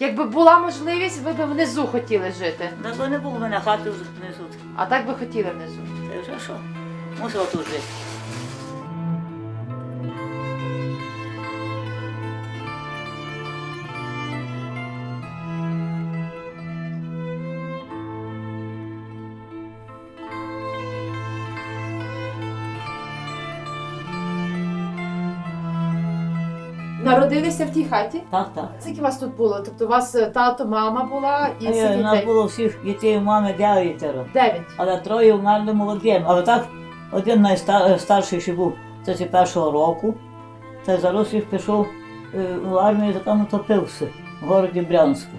Якби була можливість, ви б внизу хотіли жити. На то не було в мене хати внизу. А так би хотіли внизу. Це вже що? Мусила тут жити. Народилися в тій хаті? Так, так. Скільки вас тут було? Тобто у вас е, тато, мама була і А дітей? У нас було всіх дітей у мами дев'ятеро. Дев'ять. Але троє вмерли молодим. Але так один найстарший ще був 31-го року. Та зараз їх пішов е, в армію, та там утопився в городі Брянську.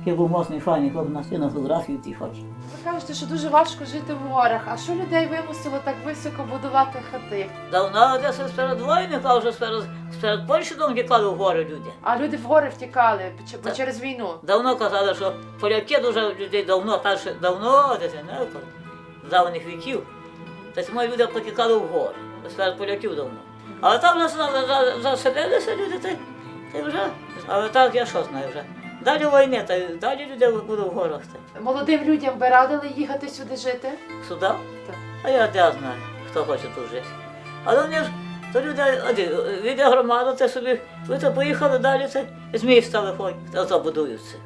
Який був моцний файний хлоп, у нас на фотографії в тій хаті. Ви кажете, що дуже важко жити в горах. А що людей вимусило так високо будувати хати? Давно десь перед війни, а вже перед, перед Польщі дом тікали в гори люди. А люди в гори втікали Так. через війну. Давно казали, що поляки дуже людей давно, перше давно, десь не з давніх віків. Тобто мої люди потікали в гори, серед поляків давно. Але там заселилися люди, та, та вже. Але так я що знаю вже. Далі війни, та далі люди будуть в горах. Молодим людям би радили їхати сюди жити. Сюди? Так. А я де знаю, хто хоче тут жити. Але вони ж, то люди, віде громада, те собі, ви то поїхали далі, це змій стали ходити, ото будуються.